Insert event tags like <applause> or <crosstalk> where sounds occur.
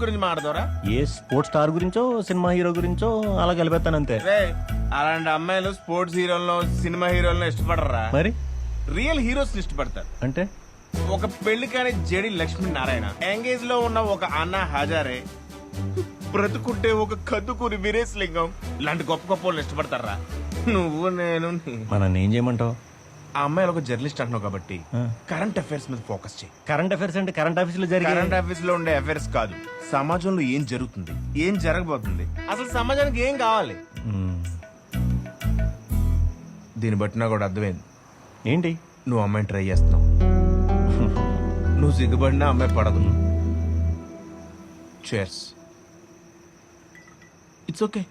గురించి మాట్లాడతారా ఏ స్పోర్ట్స్ స్టార్ గురించో సినిమా హీరో గురించో అలా కలిపేస్తాను అంతే రే అలాంటి అమ్మాయిలు స్పోర్ట్స్ హీరోలను సినిమా హీరోలను ఇష్టపడరా? మరి? రియల్ హీరోస్ ఇష్టపడతారు. అంటే? ఒక పెళ్ళి కాని జడి లక్ష్మీ నారాయణ. ఎంగేజ్లో ఉన్న ఒక అన్న హజారే బ్రతుకుంటే ఒక కదుకూరి వీరేశ్ లింగం ఇలాంటి గొప్ప గొప్ప వాళ్ళు ఇష్టపడతారా? నువ్వు నేను నీ- మన ఏం చేయమంటావు? ఆ అమ్మాయిలు ఒక జర్నలిస్ట్ అంటున్నావు కాబట్టి. కరెంట్ అఫైర్స్ మీద ఫోకస్ చేయి. కరెంట్ అఫైర్స్ అంటే కరెంట్ ఆఫీస్లో జరిగే కరెంట్ అఫైర్స్లో ఉండే అఫైర్స్ కాదు. సమాజంలో ఏం జరుగుతుంది? ఏం జరగబోతుంది? అసలు సమాజానికి ఏం కావాలి. దీన్ని బట్టి నాకు కూడా అర్థమైంది. ఏంటి? నువ్వు అమ్మాయిని ట్రై చేస్తున్నావు. <laughs> నువ్వు సిగ్గుపడినా అమ్మాయి పడదు. Chairs it's okay